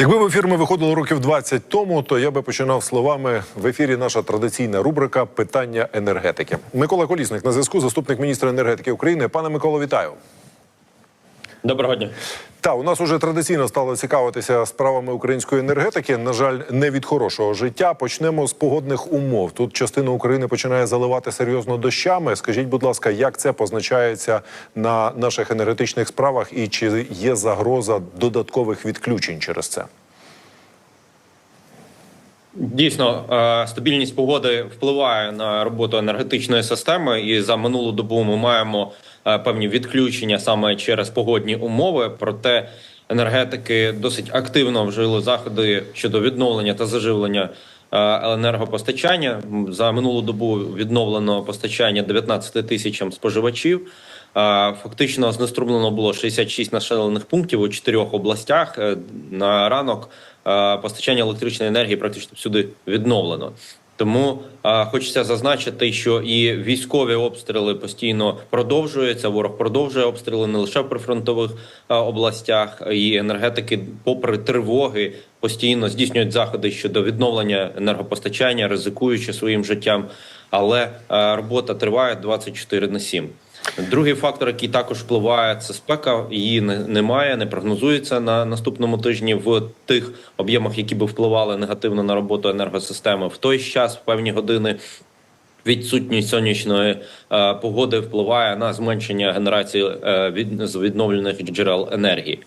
Якби в ефір ми виходили років 20 тому, то я би починав словами в ефірі. Наша традиційна рубрика Питання енергетики. Микола Колісник на зв'язку, заступник міністра енергетики України. Пане Миколо, вітаю. Доброго дня. Та у нас уже традиційно стало цікавитися справами української енергетики. На жаль, не від хорошого життя. Почнемо з погодних умов. Тут частина України починає заливати серйозно дощами. Скажіть, будь ласка, як це позначається на наших енергетичних справах, і чи є загроза додаткових відключень через це? Дійсно, е, стабільність погоди впливає на роботу енергетичної системи, і за минулу добу ми маємо певні відключення саме через погодні умови. Проте енергетики досить активно вжили заходи щодо відновлення та заживлення е, енергопостачання. За минулу добу відновлено постачання 19 тисячам споживачів. Е, Фактично знеструмлено було 66 населених пунктів у чотирьох областях. Е, На ранок е, постачання електричної енергії практично всюди відновлено. Тому а, хочеться зазначити, що і військові обстріли постійно продовжуються. Ворог продовжує обстріли не лише в прифронтових а, областях, і енергетики, попри тривоги, постійно здійснюють заходи щодо відновлення енергопостачання, ризикуючи своїм життям. Але е, робота триває 24 на 7. Другий фактор, який також впливає, це спека. Її немає, не прогнозується на наступному тижні в тих об'ємах, які би впливали негативно на роботу енергосистеми. В той час, в певні години. Відсутність сонячної е, погоди впливає на зменшення генерації е, від, з відновлених джерел енергії.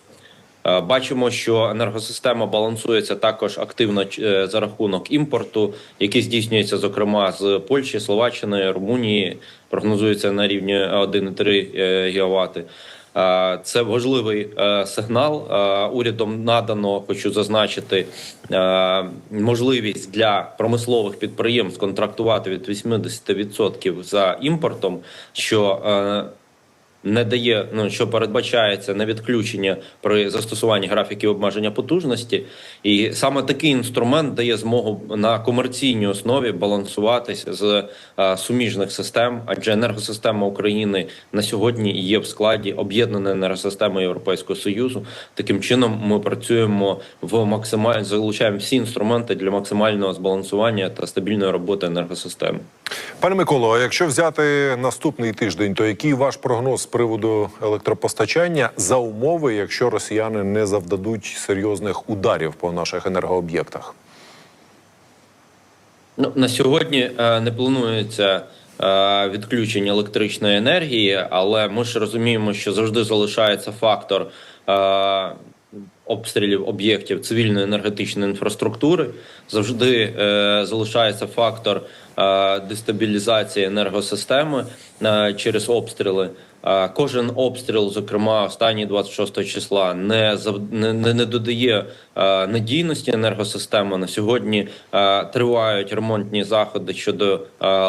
Е, Бачимо, що енергосистема балансується також активно е, за рахунок імпорту, який здійснюється зокрема з Польщі, Словаччини, Румунії. Прогнозується на рівні 1,3 ГВт. Е, Це важливий сигнал. Урядом надано, хочу зазначити, можливість для промислових підприємств контрактувати від 80% за імпортом, що не дає, ну що передбачається на відключення при застосуванні графіків обмеження потужності, і саме такий інструмент дає змогу на комерційній основі балансуватися з е, суміжних систем, адже енергосистема України на сьогодні є в складі об'єднаної енергосистеми Європейського союзу. Таким чином ми працюємо в максималь залучаємо всі інструменти для максимального збалансування та стабільної роботи енергосистеми. Пане Миколо, а якщо взяти наступний тиждень, то який ваш прогноз з приводу електропостачання за умови, якщо росіяни не завдадуть серйозних ударів по наших енергооб'єктах? Ну на сьогодні е, не планується е, відключення електричної енергії, але ми ж розуміємо, що завжди залишається фактор е, обстрілів об'єктів цивільної енергетичної інфраструктури. Завжди е, залишається фактор е, дестабілізації енергосистеми е, через обстріли. Кожен обстріл, зокрема останній 26 числа, не не, не, додає надійності енергосистеми. На сьогодні тривають ремонтні заходи щодо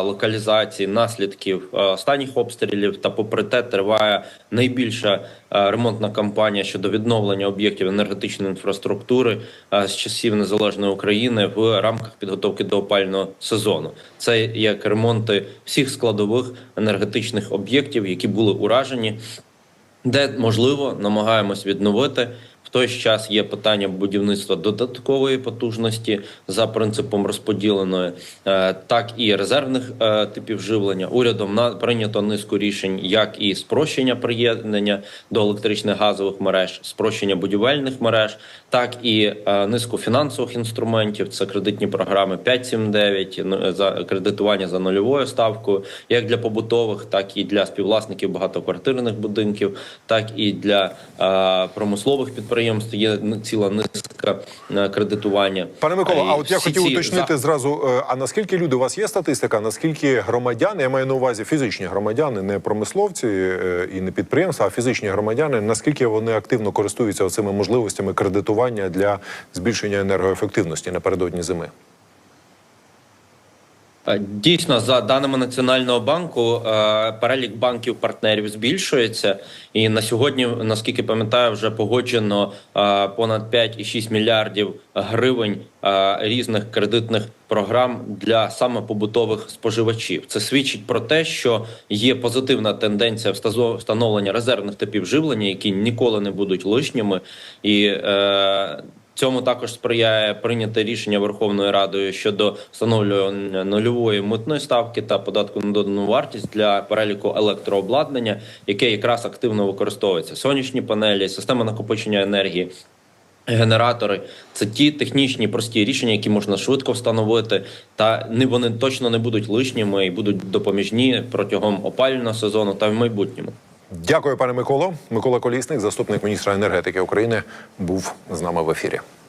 локалізації наслідків останніх обстрілів. Та, попри те, триває найбільша ремонтна кампанія щодо відновлення об'єктів енергетичної інфраструктури з часів незалежної України в рамках підготовки до опального сезону. Це як ремонти всіх складових енергетичних об'єктів, які були уражені, де можливо намагаємось відновити. Той час є питання будівництва додаткової потужності за принципом розподіленої, е, так і резервних е, типів живлення. Урядом на прийнято низку рішень, як і спрощення приєднання до електричних газових мереж, спрощення будівельних мереж, так і е, низку фінансових інструментів. Це кредитні програми 5.7.9, ну, за кредитування за нульовою ставкою, як для побутових, так і для співвласників багатоквартирних будинків, так і для промислових підприємств. Є ціла низка е, кредитування. Пане Микола, Е, а от я хотів ці уточнити зразу: е, а наскільки люди у вас є статистика? Наскільки громадяни, я маю на увазі фізичні громадяни, не промисловці і не підприємства, а фізичні громадяни, наскільки вони активно користуються цими можливостями кредитування для збільшення енергоефективності напередодні зими? Е, Дійсно, за даними Національного банку, е, перелік банків партнерів збільшується, і на сьогодні, наскільки пам'ятаю, вже погоджено е, понад 5,6 мільярдів гривень різних кредитних програм для саме побутових споживачів. Це свідчить про те, що є позитивна тенденція встановлення резервних типів живлення, які ніколи не будуть лишніми, і Цьому також сприяє прийняте рішення Верховною Радою щодо встановлювання нульової митної ставки та податку на додану вартість для переліку електрообладнання, яке якраз активно використовується. Сонячні панелі, система накопичення енергії. Генератори це ті технічні прості рішення, які можна швидко встановити, та не вони точно не будуть лишніми і будуть допоміжні протягом опалювального сезону та в майбутньому. Дякую, пане Миколо. Микола Колісник, заступник міністра енергетики України, був з нами в ефірі.